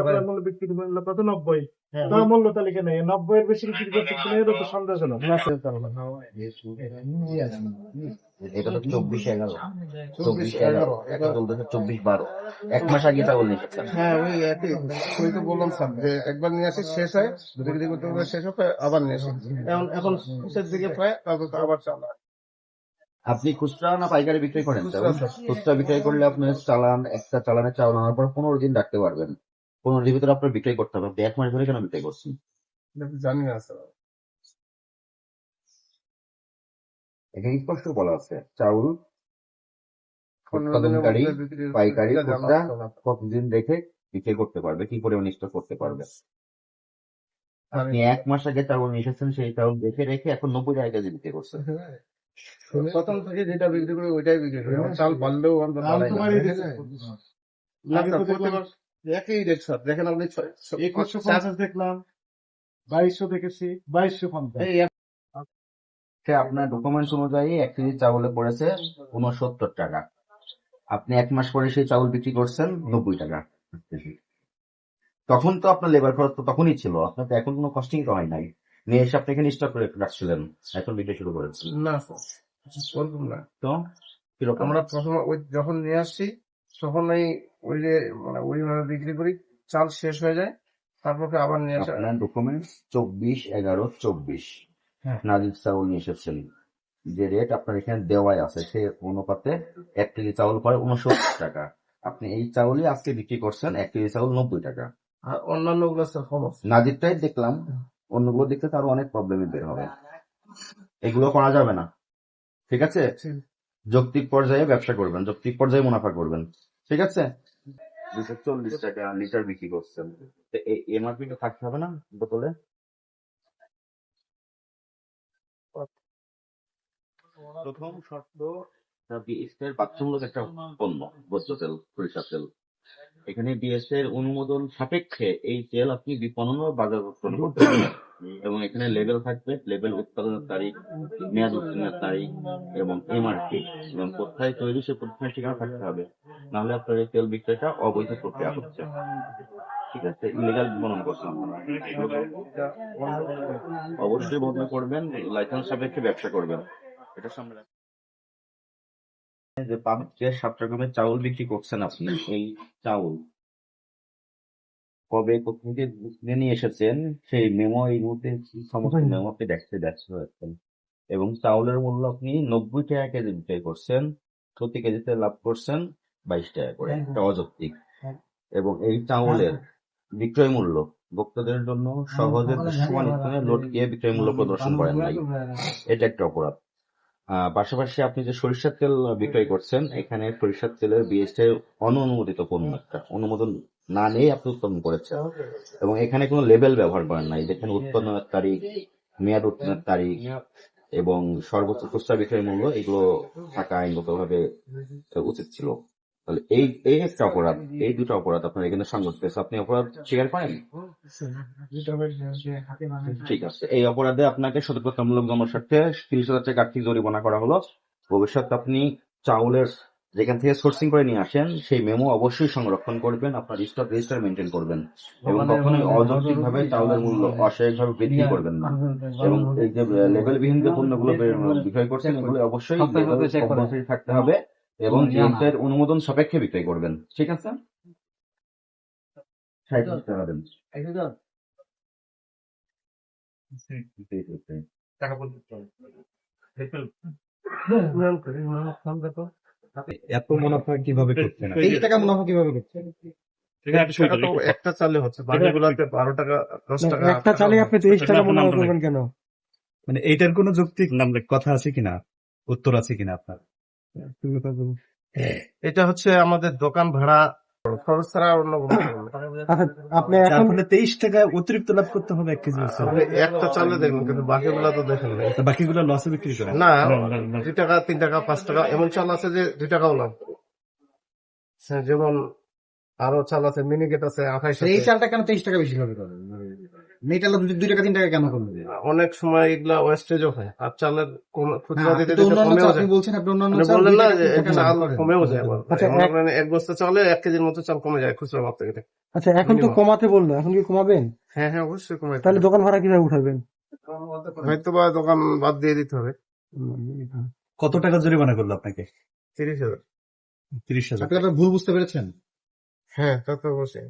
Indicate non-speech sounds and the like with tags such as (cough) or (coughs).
আপনার মূল্য বিক্রি করবেন কত? নব্বই। তার মূল্য তালিকা নেই। নব্বই এর বেশি বিক্রি করছে কিনা এর তো সন্দেহজনক। এটা তো চব্বিশ এগারো। চব্বিশ এগারো। চব্বিশ বারো। এক মাস আগে নিয়ে হ্যাঁ ওই একই। ওই তো বললাম স্যার যে একবার নিয়ে আসি শেষ হয়। দুদিন দিকে করতে শেষ হয় আবার নিয়ে আসি। এখন এখন শেষের দিকে প্রায় তারপর তো আবার চালা আপনি খুচরা না পাইকারি বিক্রি করেন? খুচরা। বিক্রি। করলে আপনার চালান একটা চালানে চাউল আনার পর পনেরো দিন রাখতে পারবেন। পনেরো দিনের ভিতরে আপনার বিক্রি করতে হবে। আপনি এক মাস ধরে কেন বিক্রি করছেন? জানি না স্যার। এখানে স্পষ্ট বলা আছে? চাউল উৎপাদনকারী, পাইকারি খুচরা কতদিন রেখে বিক্রি করতে পারবে? কি পরিমাণ স্টক করতে পারবে? আপনি এক মাস আগে চাউল নিয়ে এসেছেন সেই চাউল দেখে রেখে এখন নব্বই টাকা কেজি বিক্রি করছেন। প্রথম থেকে যেটা বিক্রি করি ওইটাই বিক্রি করি। চাল বাড়লেও আমরা প্রত্যেকবার একই রেট স্যার দেখেন আপনি একুশশো পঞ্চাশ দেখলাম বাইশশো দেখেছি বাইশশো পঞ্চাশ। সে আপনার ডকুমেন্টস অনুযায়ী এক কেজি চাউলে পড়েছে উনসত্তর টাকা। আপনি এক মাস পরে সেই চাউল বিক্রি করছেন নব্বই টাকা তখন তো আপনার লেবার খরচ তো তখনই ছিল আপনার তো এখন কোনো কস্টিং তো হয় নাই। নিয়ে এসে আপনি এখানে স্টক করে রাখছিলেন। এখন বিক্রি শুরু করেছেন। না স্যার না। তো কীরকম আমরা প্রথম ওই যখন নিয়ে আসছি তখন ওই ওই যে মানে ওইভাবে বিক্রি করি চাল শেষ হয়ে যায় তারপরে আবার নিয়ে আসা আপনার ডকুমেন্টস চব্বিশ এগারো চব্বিশ। হ্যাঁ। নাজির চাউল নিয়ে এসেছেন। যে রেট আপনার এখানে দেওয়াই আছে সে অনুপাতে এক কেজি চাউল পরে উনসত্তর টাকা। আপনি এই চাউলই আজকে বিক্রি করছেন এক কেজি চাউল নব্বই টাকা। আর অন্যান্যগুলো নাজিরটাই দেখলাম অন্যগুলো দিক থেকে আরও অনেক প্রবলেমই বের হবে। এগুলো করা যাবে না। ঠিক আছে? যৌক্তিক পর্যায়ে ব্যবসা করবেন যৌক্তিক পর্যায়ে মুনাফা করবেন। ঠিক আছে? দুশো চল্লিশ টাকা লিটার বিক্রি করছেন। তো এমআরপি তো থাকতে হবে না বোতলে? প্রথম শর্ত বাধ্যতামূলক একটা পণ্য বজ্র তেল সরিষা তেল এখানে বিএস এর অনুমোদন সাপেক্ষে এই তেল আপনি বিপণন ও বাজারজাতকরণ করতে (coughs) পারবেন এবং এখানে লেবেল থাকবে লেবেল উৎপাদনের তারিখ মেয়াদ উত্তীর্ণের তারিখ এবং এমআরপি এবং কোথায় তৈরি সে প্রতিষ্ঠানের ঠিকানা থাকতে হবে। নাহলে আপনার এই তেল বিক্রয়টা অবৈধ প্রক্রিয়া হচ্ছে ঠিক আছে? ইলিগাল বিপণন করছেন আপনারা। অবশ্যই বন্ধ করবেন লাইসেন্স সাপেক্ষে ব্যবসা করবেন। এটা সামনে। যে থেকে সাত রকমের চাউল বিক্রি করছেন আপনি এই চাউল। কবে কোথেকে কিনে নিয়ে এসেছেন সেই মেমো এই মুহূর্তে সমস্ত মেমো আপনি দেখতে ব্যস্ত হয়েছেন এবং চাউলের মূল্য আপনি নব্বই টাকা কেজি বিক্রয় করছেন প্রতি কেজিতে লাভ করছেন বাইশ টাকা করে এটা অযৌক্তিক। এবং এই চাউলের বিক্রয় মূল্য ভোক্তাদের জন্য সহজে দৃশ্যমান স্থানে লোড গিয়ে বিক্রয় মূল্য প্রদর্শন করেন নাই। এটা একটা অপরাধ। পাশাপাশি আপনি যে সরিষার তেল বিক্রয় করছেন, এখানে সরিষার তেলের বিএসটি অনুমোদিত পণ্য একটা। অনুমোদন না নিয়ে আপনি উৎপাদন করেছেন। এবং এখানে কোনো লেবেল ব্যবহার করেন নাই। যেখানে উৎপাদনের তারিখ, মেয়াদ উত্তীর্ণের তারিখ, এবং সর্বোচ্চ খুচরা বিক্রয় মূল্য, এগুলো থাকা আইনগতভাবে উচিত ছিল। তাহলে এই এই একটা অপরাধ এই দুটো অপরাধ আপনার এখানে হয়েছে। আপনি অপরাধ স্বীকার করেন? ঠিক আছে। এই অপরাধে আপনাকে সতর্কতামূলক জনস্বার্থে তিরিশ হাজার টাকা আর্থিক জরিমানা করা হলো। ভবিষ্যতে আপনি চাউলের যেখান থেকে সোর্সিং করে নিয়ে আসেন সেই মেমো অবশ্যই সংরক্ষণ করবেন আপনার স্টক রেজিস্টার মেনটেন করবেন। এবং কখনোই অযৌক্তিক ভাবে চাউলের মূল্য অস্বাভাবিক ভাবে বৃদ্ধি করবেন না। এবং এই যে লেভেলবিহীন যে পণ্যগুলো বিক্রয় করছেন এগুলো অবশ্যই থাকতে হবে। এবং জিএসের অনুমোদন সাপেক্ষে বিক্রয় করবেন। ঠিক আছে? ষাট টাকা দেন। এত মুনাফা কীভাবে করছেন? এই টাকা মুনাফা কীভাবে করছেন? একটা চালে হচ্ছে। বাকিগুলোতে বারো টাকা দশ টাকা একটা চালে আপনি তেইশ টাকা মুনাফা করবেন কেন? মানে এইটার কোনো যৌক্তিক কথা আছে কিনা? উত্তর আছে কিনা আপনার? এটা হচ্ছে আমাদের দোকান ভাড়া। খরচ ছাড়া অন্য নেই। আপনি এখন তেইশ টাকা অতিরিক্ত লাভ করতে হবে এক কেজি আপনি একটা চালে দেখবেন কিন্তু বাকিগুলো তো দেখেন বাকিগুলো লসে বিক্রি করে। না দুই টাকা তিন টাকা পাঁচ টাকা এমন চাল আছে যে দুই টাকাও লাভ। যেমন আরও চাল আছে মিনিকেট আছে আঠাইশ এই চালটা কেন তেইশ টাকা বেশি হবে? মেয়েটা দুই টাকা তিন টাকা কেন কমবে অনেক সময় এগুলা ওয়েস্টেজও হয়। আর চালের খুচরা দিতে দিতে কমেও যায়। বলছেন আপনি অন্যান্য বললেন না যে চাল কমেও যায় আবার। আচ্ছা, এক- বস্তা চালে এক কেজির মতো চাল কমে যায় খুচরা মাপ থেকে আচ্ছা এখন তো কমাতে বলল এখন কি কমাবেন? হ্যাঁ হ্যাঁ অবশ্যই কমে তাহলে দোকান ভাড়া কীভাবে উঠাবেন? হয়তো বা দোকান বাদ দিয়ে দিতে হবে। কত টাকা জরিমানা করল আপনাকে? তিরিশ হাজার। তিরিশ হাজার। আপনি ভুল বুঝতে পেরেছেন? হ্যাঁ তা তো অবশ্যই।